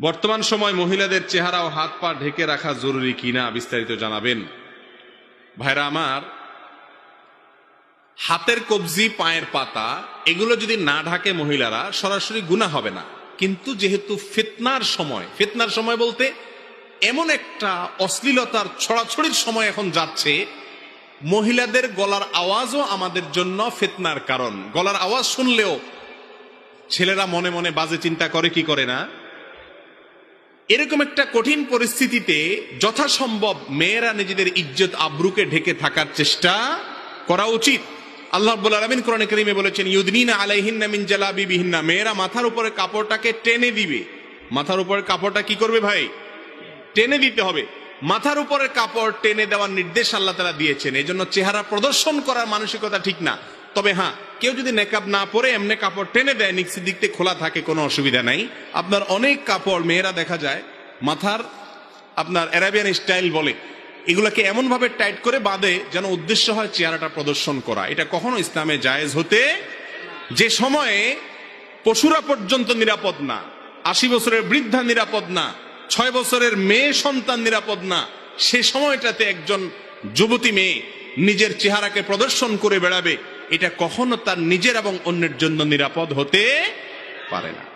বর্তমান সময় মহিলাদের চেহারা ও হাত পা ঢেকে রাখা জরুরি কিনা বিস্তারিত জানাবেন। ভাইরা আমার, হাতের কবজি, পায়ের পাতা, এগুলো যদি না ঢাকে মহিলারা, সরাসরি গুণা হবে না। কিন্তু যেহেতু ফিতনার সময় ফিতনার সময় বলতে এমন একটা অশ্লীলতার ছড়াছড়ির সময় এখন যাচ্ছে, মহিলাদের গলার আওয়াজও আমাদের জন্য ফিতনার কারণ। গলার আওয়াজ শুনলেও ছেলেরা মনে মনে বাজে চিন্তা করে, কি করে না? এরকম একটা কঠিন পরিস্থিতিতে যথাসম্ভব মেয়েরা নিজেদের ইজ্জত আব্রুকে ঢেকে থাকার চেষ্টা করা উচিত। আল্লাহ রাব্বুল আলামিন কোরআনে কারীমে বলেছেন, ইউদনিনা আলাইহিন্না মিন জালাবিবিহিন্না। মেয়েরা মাথার উপরে কাপড়টাকে টেনে দিবে। মাথার উপরে কাপড়টা কি করবে ভাই? টেনে দিতে হবে। মাথার উপরে কাপড় টেনে দেওয়ার নির্দেশ আল্লাহ তালা দিয়েছেন। এই জন্য চেহারা প্রদর্শন করার মানসিকতা ঠিক না। তবে হ্যাঁ কেউ যদি নেকাব না পরে এমনি কাপড় টেনে দেয়, নিচের দিক থেকে খোলা থাকে, কোনো অসুবিধা নাই। আপনার অনেক কাপড় মেয়েরা দেখা যায়, মাথার আপনার অ্যারাবিয়ান স্টাইল বলে, এগুলাকে এমনভাবে টাইট করে বাঁধে যেন উদ্দেশ্য হয় চেহারাটা প্রদর্শন করা। এটা কখনো ইসলামে জায়েজ হতে যে সময়ে পশুরা পর্যন্ত নিরাপদ না, আশি বছরের বৃদ্ধা নিরাপদ না, ছয় বছরের মেয়ে সন্তান নিরাপদ না, সে সময়টাতে একজন যুবতী মেয়ে নিজের চেহারাকে প্রদর্শন করে বেড়াবে। এটা কখনো তার নিজের এবং অন্যের জন্য নিরাপদ হতে পারে না।